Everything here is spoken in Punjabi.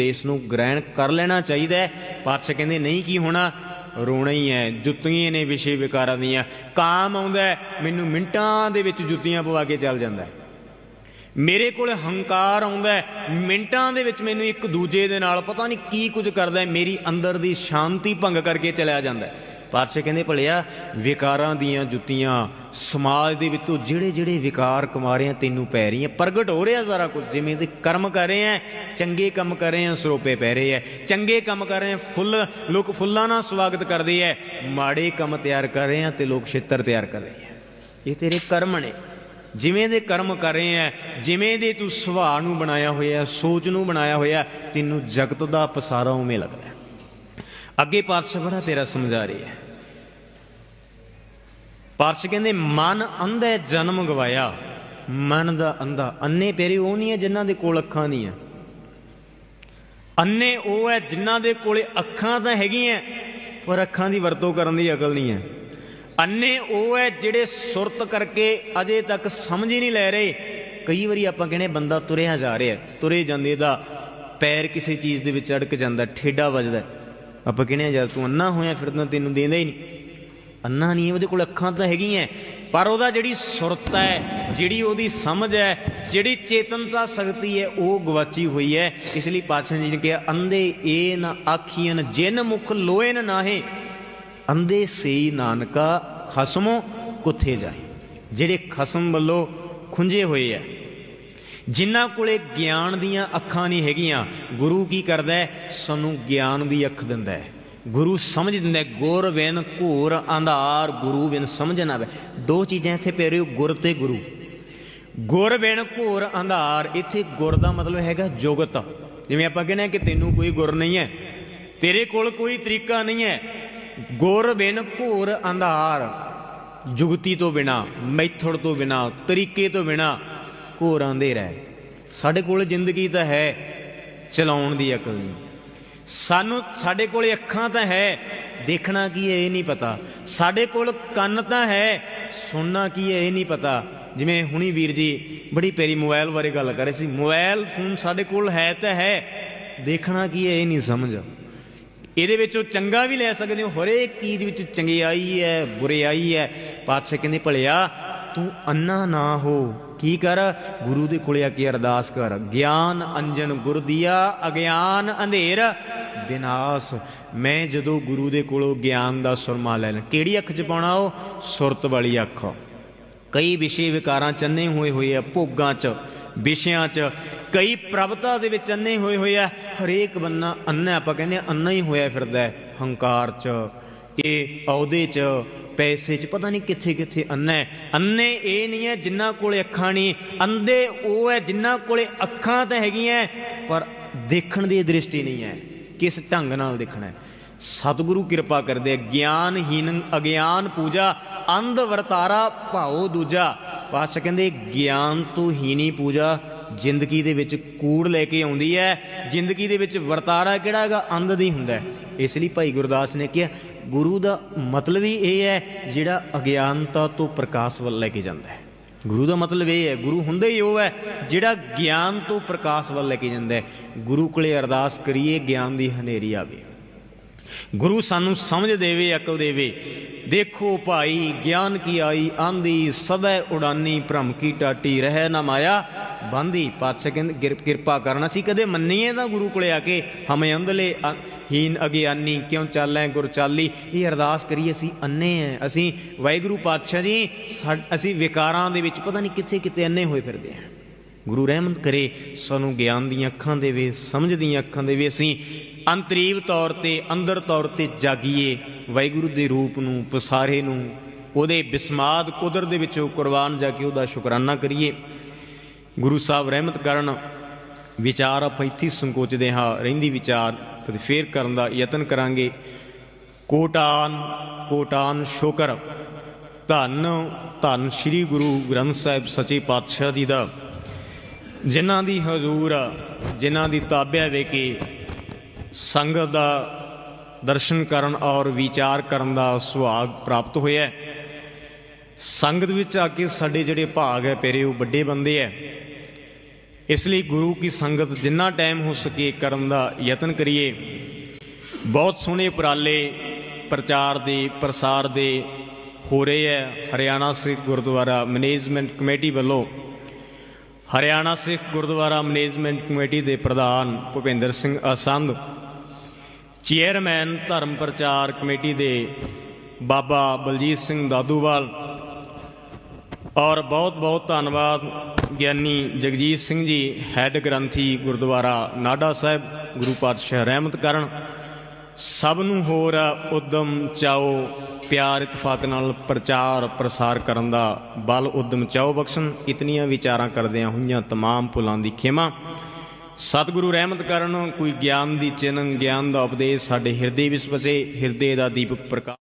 ਇਸ ਨੂੰ ਗ੍ਰਹਿਣ ਕਰ ਲੈਣਾ ਚਾਹੀਦਾ ਹੈ। ਪਾਤਸ਼ਾਹ ਕਹਿੰਦੇ, ਨਹੀਂ, ਕੀ ਹੋਣਾ? ਰੋਣਾ ਹੀ ਹੈ। ਜੁੱਤੀਆਂ ਨੇ ਵਿਸ਼ੇ ਵਿਕਾਰਾਂ ਦੀਆਂ। ਕਾਮ ਆਉਂਦਾ ਮੈਨੂੰ ਮਿੰਟਾਂ ਦੇ ਵਿੱਚ ਜੁੱਤੀਆਂ ਪਵਾ ਕੇ ਚੱਲ ਜਾਂਦਾ ਮੇਰੇ ਕੋਲ ਹੰਕਾਰ ਆਉਂਦਾ ਮਿੰਟਾਂ ਦੇ ਵਿੱਚ ਮੈਨੂੰ ਇੱਕ ਦੂਜੇ ਦੇ ਨਾਲ ਪਤਾ ਨਹੀਂ ਕੀ ਕੁਝ ਕਰਦਾ ਮੇਰੀ ਅੰਦਰ ਦੀ ਸ਼ਾਂਤੀ ਭੰਗ ਕਰਕੇ ਚਲਿਆ ਜਾਂਦਾ ਹੈ। ਪਾਤਸ਼ਾਹ ਕਹਿੰਦੇ ਭਲਿਆ, ਵਿਕਾਰਾਂ ਦੀਆਂ ਜੁੱਤੀਆਂ, ਸਮਾਜ ਦੇ ਵਿੱਚੋਂ ਜਿਹੜੇ ਜਿਹੜੇ ਵਿਕਾਰ ਕਮਾ ਰਹੇ ਆ ਤੈਨੂੰ ਪੈ ਰਹੀਆਂ, ਪ੍ਰਗਟ ਹੋ ਰਿਹਾ ਸਾਰਾ ਕੁਝ, ਜਿਵੇਂ ਦੇ ਕਰਮ ਕਰ ਰਹੇ ਆ ਚੰਗੇ ਕੰਮ ਕਰ ਰਹੇ ਆ ਸਰੋਪੇ ਪੈ ਰਹੇ ਆ ਚੰਗੇ ਕੰਮ ਕਰ ਰਹੇ ਆ ਫੁੱਲ, ਲੋਕ ਫੁੱਲਾਂ ਨਾਲ ਸਵਾਗਤ ਕਰਦੇ ਆ ਮਾੜੇ ਕੰਮ ਤਿਆਰ ਕਰ ਰਹੇ ਆ ਤੇ ਲੋਕ ਛਿੱਤਰ ਤਿਆਰ ਕਰ ਰਹੇ ਆ ਇਹ ਤੇਰੇ ਕਰਮ ਨੇ। ਜਿਵੇਂ ਦੇ ਕਰਮ ਕਰ ਰਹੇ ਆ ਜਿਵੇਂ ਦੇ ਤੂੰ ਸੁਭਾਅ ਨੂੰ ਬਣਾਇਆ ਹੋਇਆ, ਸੋਚ ਨੂੰ ਬਣਾਇਆ ਹੋਇਆ, ਤੈਨੂੰ ਜਗਤ ਦਾ ਪਸਾਰਾ ਉਵੇਂ ਲੱਗਦਾ ਅੱਗੇ ਪਾਤਸ਼ਾਹ ਬੜਾ ਤੇਰਾ ਸਮਝਾ ਰਿਹਾ ਹੈ ਪਾਤਸ਼ਾਹ ਕਹਿੰਦੇ ਮਨ ਅੰਧਾ ਹੈ, ਜਨਮ ਗਵਾਇਆ। ਮਨ ਦਾ ਅੰਧਾ। ਅੰਨੇ ਪੇਰੇ ਉਹ ਨਹੀਂ ਹੈ ਜਿਨ੍ਹਾਂ ਦੇ ਕੋਲ ਅੱਖਾਂ ਨਹੀਂ ਹੈ। ਅੰਨੇ ਉਹ ਹੈ ਜਿਨ੍ਹਾਂ ਦੇ ਕੋਲੇ ਅੱਖਾਂ ਤਾਂ ਹੈਗੀਆਂ ਪਰ ਅੱਖਾਂ ਦੀ ਵਰਤੋਂ ਕਰਨ ਦੀ ਅਕਲ ਨਹੀਂ ਹੈ। ਅੰਨੇ ਉਹ ਹੈ ਜਿਹੜੇ ਸੁਰਤ ਕਰਕੇ ਅਜੇ ਤੱਕ ਸਮਝ ਹੀ ਨਹੀਂ ਲੈ ਰਹੇ। ਕਈ ਵਾਰੀ ਆਪਾਂ ਕਹਿੰਦੇ ਬੰਦਾ ਤੁਰਿਆ ਜਾ ਰਿਹਾ ਤੁਰੇ ਜਾਂਦੇ ਦਾ ਪੈਰ ਕਿਸੇ ਚੀਜ਼ ਦੇ ਵਿੱਚ ਅੜਕ ਜਾਂਦਾ ਠੇਡਾ ਵੱਜਦਾ। ਆਪਾਂ ਕਹਿੰਦੇ ਯਾਰ ਤੂੰ ਅੰਨਾ ਹੋਇਆ ਫਿਰਦਾ ਤੈਨੂੰ ਦੇਂਦਾ ਹੀ ਨਹੀਂ। ਅੰਨਾ ਨਹੀਂ, ਉਹਦੇ ਕੋਲ ਅੱਖਾਂ ਤਾਂ ਹੈਗੀਆਂ। ਪਰ ਉਹਦਾ ਜਿਹੜੀ ਸੁਰਤ ਹੈ, ਜਿਹੜੀ ਉਹਦੀ ਸਮਝ ਹੈ, ਜਿਹੜੀ ਚੇਤਨਤਾ ਸ਼ਕਤੀ ਹੈ, ਉਹ ਗਵਾਚੀ ਹੋਈ ਹੈ। ਇਸ ਲਈ ਪਾਤਸ਼ਾਹ ਜੀ ਨੇ ਕਿਹਾ, ਅੰਧੇ ਏ ਨਾ ਆਖੀਆਂ ਜਿਨ ਮੁਖ ਲੋਏ ਨ ਨਾਹੇ, ਅੰਧੇ ਸਈ ਨਾਨਕਾ ਖਸਮੋ ਕੁੱਥੇ ਜਾਏ ਜਿਹੜੇ ਖਸਮ ਵੱਲੋਂ ਖੁੰਝੇ ਹੋਏ ਆ ਜਿਨ੍ਹਾਂ ਕੋਲੇ ਗਿਆਨ ਦੀਆਂ ਅੱਖਾਂ ਨਹੀਂ ਹੈਗੀਆਂ, ਗੁਰੂ ਕੀ ਕਰਦਾ ਹੈ? ਸਾਨੂੰ ਗਿਆਨ ਦੀ ਅੱਖ ਦਿੰਦਾ ਹੈ। ਗੁਰੂ ਸਮਝ ਦਿੰਦਾ ਹੈ ਗੁਰ ਬਿਨ ਘੂਰ ਅੰਧਾਰ, ਗੁਰੂ ਬਿਨ ਸਮਝ ਨਾ ਆਵੇ। ਦੋ ਚੀਜ਼ਾਂ ਇੱਥੇ ਪੈ ਰਹੀ ਗੁਰ ਤੇ ਗੁਰੂ। ਗੁਰ ਬਿਨ ਘੂਰ ਅੰਧਾਰ, ਇੱਥੇ ਗੁਰ ਦਾ ਮਤਲਬ ਹੈਗਾ ਜੁਗਤ। ਜਿਵੇਂ ਆਪਾਂ ਕਹਿੰਦੇ ਹਾਂ ਕਿ ਤੈਨੂੰ ਕੋਈ ਗੁਰ ਨਹੀਂ ਹੈ, ਤੇਰੇ ਕੋਲ ਕੋਈ ਤਰੀਕਾ ਨਹੀਂ ਹੈ। ਗੁਰ ਬਿਨ ਘੂਰ ਅੰਧਾਰ, ਜੁਗਤੀ ਤੋਂ ਬਿਨਾ, ਮੈਥੜ ਤੋਂ ਬਿਨਾ, ਤਰੀਕੇ ਤੋਂ ਬਿਨਾ ਘੋਰ ਅੰਧੇਰਾ ਹੈ ਸਾਡੇ ਕੋਲ ਜ਼ਿੰਦਗੀ ਤਾਂ ਹੈ ਚਲਾਉਣ ਦੀ ਅਕਲ ਨਹੀਂ। ਸਾਨੂੰ ਸਾਡੇ ਕੋਲ ਅੱਖਾਂ ਤਾਂ ਹੈ, ਦੇਖਣਾ ਕੀ ਹੈ ਇਹ ਨਹੀਂ ਪਤਾ। ਸਾਡੇ ਕੋਲ ਕੰਨ ਤਾਂ ਹੈ, ਸੁਣਨਾ ਕੀ ਹੈ ਇਹ ਨਹੀਂ ਪਤਾ। ਜਿਵੇਂ ਹੁਣੀ ਵੀਰ ਜੀ ਬੜੀ ਪੈਰੀ ਮੋਬਾਈਲ ਬਾਰੇ ਗੱਲ ਕਰ ਰਹੇ ਸੀ। ਮੋਬਾਈਲ ਫੋਨ ਸਾਡੇ ਕੋਲ ਹੈ ਤਾਂ ਹੈ, ਦੇਖਣਾ ਕੀ ਹੈ ਇਹ ਨਹੀਂ ਸਮਝ। ਇਹਦੇ ਵਿੱਚੋਂ ਚੰਗਾ ਵੀ ਲੈ ਸਕਦੇ ਹੋ, ਹਰੇਕ ਚੀਜ਼ ਵਿੱਚ ਚੰਗਿਆਈ ਹੈ, ਬੁਰਿਆਈ ਹੈ। ਪਾਤਸ਼ਾਹ ਕਹਿੰਦੇ, ਭਲਿਆ, ਤੂੰ ਅੰਨਾ ਨਾ ਹੋ। ਕੀ ਕਰ? ਗੁਰੂ ਦੇ ਕੋਲੇ ਆ ਕੇ ਅਰਦਾਸ ਕਰ। ਗਿਆਨ ਅੰਜਨ ਗੁਰ ਦੀਆ, ਅਗਿਆਨ ਅੰਧੇਰ। ਵਿਨਾਸ਼ ਮੈਂ ਜਦੋਂ ਗੁਰੂ ਦੇ ਕੋਲੋਂ ਗਿਆਨ ਦਾ ਸੁਰਮਾ ਲੈ ਕਿਹੜੀ ਅੱਖ ਚ ਪਾਉਣਾ ਉਹ? ਸੁਰਤ ਵਾਲੀ ਅੱਖ। ਕਈ ਵਿਸ਼ੇ ਵਿਕਾਰਾਂ ਚ ਅੰਨੇ ਹੋਏ ਹੋਏ ਆ, ਭੋਗਾਂ ਚ, ਵਿਸ਼ਿਆਂ ਚ। ਕਈ ਪ੍ਰਭਤਾ ਦੇ ਵਿੱਚ ਅੰਨੇ ਹੋਏ ਹੋਏ ਆ। ਹਰੇਕ ਬੰਨਾ ਅੰਨਾ ਆਪਾਂ ਕਹਿੰਦੇ ਅੰਨਾ ਹੀ ਹੋਇਆ ਫਿਰਦਾ ਹੰਕਾਰ ਚ ਇਹ ਅਹੁਦੇ ਚ ਪੈਸੇ ਚ ਪਤਾ ਨਹੀਂ ਕਿੱਥੇ ਕਿੱਥੇ ਅੰਨਾ ਹੈ ਅੰਨੇ ਇਹ ਨਹੀਂ ਹੈ ਜਿਨ੍ਹਾਂ ਕੋਲੇ ਅੱਖਾਂ ਨਹੀਂ। ਅੰਧੇ ਉਹ ਹੈ ਜਿਨ੍ਹਾਂ ਕੋਲੇ ਅੱਖਾਂ ਤਾਂ ਹੈਗੀਆਂ ਪਰ ਦੇਖਣ ਦੀ ਦ੍ਰਿਸ਼ਟੀ ਨਹੀਂ ਹੈ। ਕਿਸ ਢੰਗ ਨਾਲ ਦੇਖਣਾ ਹੈ? ਸਤਿਗੁਰੂ ਕਿਰਪਾ ਕਰਦੇ ਆ, ਗਿਆਨਹੀਨ ਅਗਿਆਨ ਪੂਜਾ ਅੰਧ ਵਰਤਾਰਾ ਭਾਉ ਦੂਜਾ। ਪਾਤਸ਼ਾਹ ਕਹਿੰਦੇ ਗਿਆਨ ਤੋਂ ਹੀਣੀ ਪੂਜਾ ਜ਼ਿੰਦਗੀ ਦੇ ਵਿੱਚ ਕੂੜ ਲੈ ਕੇ ਆਉਂਦੀ ਹੈ। ਜ਼ਿੰਦਗੀ ਦੇ ਵਿੱਚ ਵਰਤਾਰਾ ਕਿਹੜਾ ਹੈਗਾ? ਅੰਧ ਦੀ ਹੁੰਦਾ ਇਸ ਲਈ ਭਾਈ ਗੁਰਦਾਸ ਨੇ ਕਿਹਾ ਗੁਰੂ ਦਾ ਮਤਲਬ ਹੀ ਇਹ ਹੈ ਜਿਹੜਾ ਅਗਿਆਨਤਾ ਤੋਂ ਪ੍ਰਕਾਸ਼ ਵੱਲ ਲੈ ਕੇ ਜਾਂਦਾ ਹੈ। ਗੁਰੂ ਦਾ ਮਤਲਬ ਇਹ ਹੈ, ਗੁਰੂ ਹੁੰਦਾ ਹੀ ਉਹ ਹੈ ਜਿਹੜਾ ਗਿਆਨ ਤੋਂ ਪ੍ਰਕਾਸ਼ ਵੱਲ ਲੈ ਕੇ ਜਾਂਦਾ ਹੈ। ਗੁਰੂ ਕੋਲੇ ਅਰਦਾਸ ਕਰੀਏ, ਗਿਆਨ ਦੀ ਹਨੇਰੀ ਆਵੇ। ਗੁਰੂ ਸਾਨੂੰ ਸਮਝ ਦੇਵੇ, ਅਕਲ ਦੇਵੇ। ਦੇਖੋ ਭਾਈ, ਗਿਆਨ ਕੀ ਆਈ, ਆਂਦੀ, ਸਭੈ ਉਡਾਨੀ, ਭ੍ਰਮ ਕੀ ਟਾਟੀ, ਰਹਿ ਨਾ ਮਾਇਆ। ਬੰਦੀ ਪਾਤਸ਼ਾਹ ਕਹਿੰਦੇ ਗਿਰ- ਕਿਰਪਾ ਕਰਨਾ। ਸੀ ਕਦੇ ਮੰਨੀਏ ਤਾਂ ਗੁਰੂ ਕੋਲੇ ਆ ਕੇ, ਹਮੇ ਅੰਧਲੇ ਹੀਨ ਅਗਿਆਨੀ, ਕਿਉਂ ਚਾਲੈ ਗੁਰ ਚਾਲੀ? ਇਹ ਅਰਦਾਸ ਕਰੀਏ, ਅਸੀਂ ਅੰਨੇ ਆ। ਅਸੀਂ ਵਾਹਿਗੁਰੂ ਪਾਤਸ਼ਾਹ ਜੀ, ਸਾ- ਅਸੀਂ ਵਿਕਾਰਾਂ ਦੇ ਵਿੱਚ ਪਤਾ ਨਹੀਂ ਕਿੱਥੇ ਕਿਤੇ ਅੰਨੇ ਹੋਏ ਫਿਰਦੇ ਆ। ਗੁਰੂ ਰਹਿਮਤ ਕਰੇ, ਸਾਨੂੰ ਗਿਆਨ ਦੀਆਂ ਅੱਖਾਂ ਦੇਵੇ, ਸਮਝ ਦੀਆਂ ਅੱਖਾਂ ਦੇਵੇ। ਅਸੀਂ ਅੰਤਰੀਵ ਤੌਰ ਤੇ, ਅੰਦਰ ਤੌਰ ਤੇ ਜਾਗੀਏ, ਵਾਹਿਗੁਰੂ ਦੇ ਰੂਪ ਨੂੰ, ਪਸਾਰੇ ਨੂੰ, ਉਹਦੇ ਬਿਸਮਾਦ ਕੁਦਰਤ ਦੇ ਵਿੱਚੋਂ ਕੁਰਬਾਨ ਜਾ ਕੇ ਉਹਦਾ ਸ਼ੁਕਰਾਨਾ ਕਰੀਏ। ਗੁਰੂ ਸਾਹਿਬ ਰਹਿਮਤ ਕਰਨ ਵਿਚਾਰ ਆਪਾਂ ਇੱਥੇ ਸੰਕੋਚਦੇ ਹਾਂ, ਰਹਿੰਦੀ ਵਿਚਾਰ, ਕਦੇ ਫੇਰ ਕਰਨ ਦਾ ਯਤਨ ਕਰਾਂਗੇ। ਕੋਟਾਨ ਕੋਟਾਨ ਸ਼ੁਕਰ, ਧੰਨ ਧੰਨ ਸ੍ਰੀ ਗੁਰੂ ਗ੍ਰੰਥ ਸਾਹਿਬ ਸੱਚੇ ਪਾਤਸ਼ਾਹ ਜੀ ਦਾ। ਜਿਨ੍ਹਾਂ ਦੀ ਹਜ਼ੂਰ ਜਿਨ੍ਹਾਂ ਦੀ ਤਾਬਿਆ ਵੇ ਕੇ ਸੰਗਤ ਦਾ ਦਰਸ਼ਨ ਕਰਨ ਔਰ ਵਿਚਾਰ ਕਰਨ ਦਾ ਸੁਭਾਗ ਪ੍ਰਾਪਤ ਹੋਇਆ ਸੰਗਤ ਵਿੱਚ ਆ ਕੇ ਸਾਡੇ ਜਿਹੜੇ ਭਾਗ ਹੈ, ਪੇਰੇ, ਉਹ ਵੱਡੇ ਬੰਦੇ ਹੈ। ਇਸ ਲਈ ਗੁਰੂ ਕੀ ਸੰਗਤ ਜਿੰਨਾ ਟਾਈਮ ਹੋ ਸਕੇ ਕਰਨ ਦਾ ਯਤਨ ਕਰੀਏ। ਬਹੁਤ ਸੋਹਣੇ ਉਪਰਾਲੇ ਪ੍ਰਚਾਰ ਦੇ, ਪ੍ਰਸਾਰ ਦੇ ਹੋ ਰਹੇ ਹੈ। ਹਰਿਆਣਾ ਸਿੱਖ ਗੁਰਦੁਆਰਾ ਮੈਨੇਜਮੈਂਟ ਕਮੇਟੀ ਵੱਲੋਂ ਹਰਿਆਣਾ ਸਿੱਖ ਗੁਰਦੁਆਰਾ ਮੈਨੇਜਮੈਂਟ ਕਮੇਟੀ ਦੇ ਪ੍ਰਧਾਨ ਭੁਪਿੰਦਰ ਸਿੰਘ ਅਸੰਧ, ਚੇਅਰਮੈਨ ਧਰਮ ਪ੍ਰਚਾਰ ਕਮੇਟੀ ਦੇ ਬਾਬਾ ਬਲਜੀਤ ਸਿੰਘ ਦਾਦੂਵਾਲ ਔਰ ਬਹੁਤ ਬਹੁਤ ਧੰਨਵਾਦ ਗਿਆਨੀ ਜਗਜੀਤ ਸਿੰਘ ਜੀ, ਹੈੱਡ ਗ੍ਰੰਥੀ ਗੁਰਦੁਆਰਾ ਨਾਡਾ ਸਾਹਿਬ, ਗੁਰੂ ਪਾਤਸ਼ਾਹ ਰਹਿਮਤ ਕਰਨ ਸਭ ਨੂੰ ਹੋਰ ਉਦਮ ਚਾਓ ਪਿਆਰ ਇਤਫਾਕ ਨਾਲ ਪ੍ਰਚਾਰ ਪ੍ਰਸਾਰ ਕਰਨ ਦਾ ਬਲ ਉਦਮ ਚਾਓ ਬਖਸ਼ਣ ਇਤਨੀਆਂ ਵਿਚਾਰਾਂ ਕਰਦਿਆਂ ਹੋਈਆਂ तमाम ਭੁੱਲਾਂ ਦੀ ਖੇਮਾ ਸਤਿਗੁਰੂ ਰਹਿਮਤ ਕਰਨ ਕੋਈ ਗਿਆਨ ਦੀ ਚਿੰਨ ਗਿਆਨ ਦਾ ਉਪਦੇਸ਼ ਸਾਡੇ ਹਿਰਦੇ ਵਿੱਚ ਵਸੇ ਹਿਰਦੇ ਦਾ ਦੀਪਕ ਪ੍ਰਕਾਸ਼